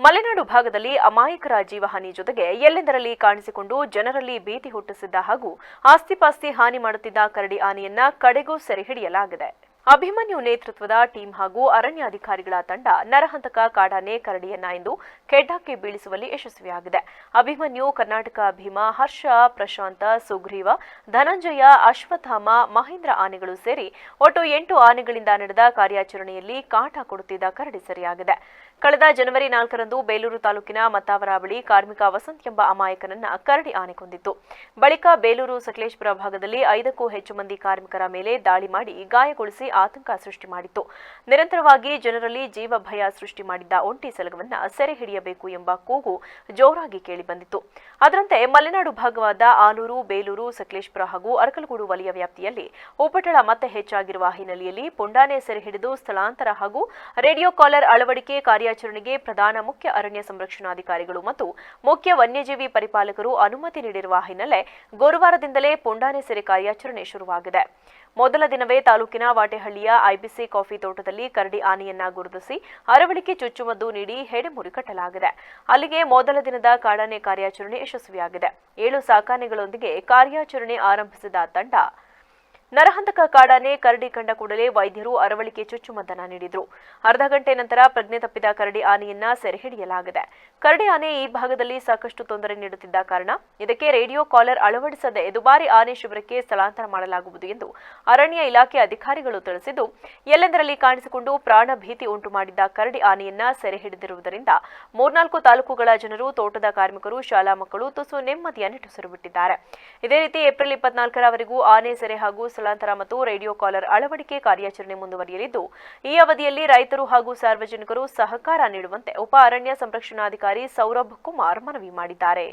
ಮಲೆನಾಡು ಭಾಗದಲ್ಲಿ ಅಮಾಯಕರ ಜೀವಹಾನಿ ಜೊತೆಗೆ ಎಲ್ಲೆಂದರಲ್ಲಿ ಕಾಣಿಸಿಕೊಂಡು ಜನರಲ್ಲಿ ಭೀತಿ ಹುಟ್ಟಿಸಿದ್ದ ಹಾಗೂ ಆಸ್ತಿಪಾಸ್ತಿ ಹಾನಿ ಮಾಡುತ್ತಿದ್ದ ಕರಡಿ ಆನೆಯನ್ನ ಕಡೆಗೂ ಸೆರೆ ಹಿಡಿಯಲಾಗಿದೆ. ಅಭಿಮನ್ಯು ನೇತೃತ್ವದ ಟೀಂ ಹಾಗೂ ಅರಣ್ಯಾಧಿಕಾರಿಗಳ ತಂಡ ನರಹಂತಕ ಕಾಡಾನೆ ಕರಡಿಯನ್ನ ಇಂದು ಕೆಡ್ಡಾಕ್ಕೆ ಬೀಳಿಸುವಲ್ಲಿ ಯಶಸ್ವಿಯಾಗಿದೆ. ಅಭಿಮನ್ಯು ಕರ್ನಾಟಕ ಭೀಮ, ಹರ್ಷ, ಪ್ರಶಾಂತ, ಸುಗ್ರೀವ, ಧನಂಜಯ, ಅಶ್ವತ್ಥಾಮ, ಮಹೇಂದ್ರ ಆನೆಗಳು ಸೇರಿ ಒಟ್ಟು ಎಂಟು ಆನೆಗಳಿಂದ ನಡೆದ ಕಾರ್ಯಾಚರಣೆಯಲ್ಲಿ ಕಾಟ ಕೊಡುತ್ತಿದ್ದ ಕರಡಿ ಸರಿಯಾಗಿದೆ. ಕಳೆದ ಜನವರಿ ನಾಲ್ಕರಂದು ಬೇಲೂರು ತಾಲೂಕಿನ ಮತ್ತಾವರ ಬಳಿ ಕಾರ್ಮಿಕ ವಸಂತ್ ಎಂಬ ಅಮಾಯಕನನ್ನ ಕರಡಿ ಆನೆ ಕೊಂದಿತ್ತು. ಬಳಿಕ ಬೇಲೂರು ಸಕಲೇಶ್ಪುರ ಭಾಗದಲ್ಲಿ ಐದಕ್ಕೂ ಹೆಚ್ಚು ಮಂದಿ ಕಾರ್ಮಿಕರ ಮೇಲೆ ದಾಳಿ ಮಾಡಿ ಗಾಯಗೊಳಿಸಿ ಆತಂಕ ಸೃಷ್ಟಿ ಮಾಡಿತ್ತು. ನಿರಂತರವಾಗಿ ಜನರಲ್ಲಿ ಜೀವ ಭಯ ಸೃಷ್ಟಿ ಮಾಡಿದ್ದ ಒಂಟಿ ಸಲಗವನ್ನ ಸೆರೆ ಹಿಡಿಯಬೇಕು ಎಂಬ ಕೂಗು ಜೋರಾಗಿ ಕೇಳಿಬಂದಿತ್ತು ಅದರಂತೆ ಮಲೆನಾಡು ಭಾಗವಾದ ಆಲೂರು, ಬೇಲೂರು, ಸಕಲೇಶ್ಪುರ ಹಾಗೂ ಅರಕಲಗೂಡು ವಲಯ ವ್ಯಾಪ್ತಿಯಲ್ಲಿ ಉಪಟಳ ಮತ್ತೆ ಹೆಚ್ಚಾಗಿರುವ ಹಿನ್ನೆಲೆಯಲ್ಲಿ ಪುಂಡಾನೆ ಸೆರೆ ಹಿಡಿದು ಸ್ಥಳಾಂತರ ಹಾಗೂ ರೇಡಿಯೋ ಕಾಲರ್ ಅಳವಡಿಕೆ ಕಾರ್ಯಾಚರಣೆಗೆ ಪ್ರಧಾನ ಮುಖ್ಯ ಅರಣ್ಯ ಸಂರಕ್ಷಣಾಧಿಕಾರಿಗಳು ಮತ್ತು ಮುಖ್ಯ ವನ್ಯಜೀವಿ ಪರಿಪಾಲಕರು ಅನುಮತಿ ನೀಡಿರುವ ಹಿನ್ನೆಲೆ ಗುರುವಾರದಿಂದಲೇ ಪುಂಡಾನೆ ಸೆರೆ ಕಾರ್ಯಾಚರಣೆ ಶುರುವಾಗಿದೆ. ಮೊದಲ ದಿನವೇ ತಾಲೂಕಿನ ವಾಟೆಹಳ್ಳಿಯ ಐಬಿಸಿ ಕಾಫಿ ತೋಟದಲ್ಲಿ ಕರಡಿ ಆನೆಯನ್ನ ಗುರುತಿಸಿ ಅರವಳಿಕೆ ಚುಚ್ಚುಮದ್ದು ನೀಡಿ ಹೆಡೆಮುರಿ ಕಟ್ಟಲಾಗಿದೆ. ಅಲ್ಲಿಗೆ ಮೊದಲ ದಿನದ ಕಾಡಾನೆ ಕಾರ್ಯಾಚರಣೆ ಯಶಸ್ವಿಯಾಗಿದೆ. ಏಳು ಸಾಕಾನೆಗಳೊಂದಿಗೆ ಕಾರ್ಯಾಚರಣೆ ಆರಂಭಿಸಿದ ತಂಡ ನರಹಂತಕ ಕಾಡಾನೆ ಕರಡಿ ಕಂಡ ಕೂಡಲೇ ವೈದ್ಯರು ಅರವಳಿಕೆ ಚುಚ್ಚುಮದ್ದನ ನೀಡಿದ್ರು. ಅರ್ಧ ಗಂಟೆ ನಂತರ ಪ್ರಜ್ಞೆ ತಪ್ಪಿದ ಕರಡಿ ಆನೆಯನ್ನ ಸೆರೆಹಿಡಿಯಲಾಗಿದೆ. ಕರಡಿ ಆನೆ ಈ ಭಾಗದಲ್ಲಿ ಸಾಕಷ್ಟು ತೊಂದರೆ ನೀಡುತ್ತಿದ್ದ ಕಾರಣ ಇದಕ್ಕೆ ರೇಡಿಯೋ ಕಾಲರ್ ಅಳವಡಿಸದೆ ದುಬಾರಿ ಆನೆ ಶಿಬಿರಕ್ಕೆ ಸ್ಥಳಾಂತರ ಮಾಡಲಾಗುವುದು ಎಂದು ಅರಣ್ಯ ಇಲಾಖೆ ಅಧಿಕಾರಿಗಳು ತಿಳಿಸಿದ್ದು, ಎಲ್ಲೆಂದರಲ್ಲಿ ಕಾಣಿಸಿಕೊಂಡು ಪ್ರಾಣ ಭೀತಿ ಉಂಟು ಮಾಡಿದ್ದ ಕರಡಿ ಆನೆಯನ್ನ ಸೆರೆ ಹಿಡಿದಿರುವುದರಿಂದ ಮೂರ್ನಾಲ್ಕು ತಾಲೂಕುಗಳ ಜನರು, ತೋಟದ ಕಾರ್ಮಿಕರು, ಶಾಲಾ ಮಕ್ಕಳು ತುಸು ನೆಮ್ಮದಿಯ ನಿಟ್ಟುಸಿರು ಬಿಟ್ಟಿದ್ದಾರೆ ಇದೇ ರೀತಿ ಏಪ್ರಿಲ್ ಇಪ್ಪತ್ನಾಲ್ಕರವರೆಗೂ ಆನೆ ಸೆರೆ ಹಾಗೂ ಸ್ಥಳಾಂತರ ಮತ್ತು ರೇಡಿಯೋ ಕಾಲರ್ ಅಳವಡಿಕೆ ಕಾರ್ಯಾಚರಣೆ ಮುಂದುವರಿಯಲಿದ್ದು, ಈ ಅವಧಿಯಲ್ಲಿ ರೈತರು ಹಾಗೂ ಸಾರ್ವಜನಿಕರು ಸಹಕಾರ ನೀಡುವಂತೆ ಉಪ ಅರಣ್ಯ ಸಂರಕ್ಷಣಾಧಿಕಾರಿ ಸೌರಭ್ ಕುಮಾರ್ ಮನವಿ ಮಾಡಿದ್ದಾರೆ.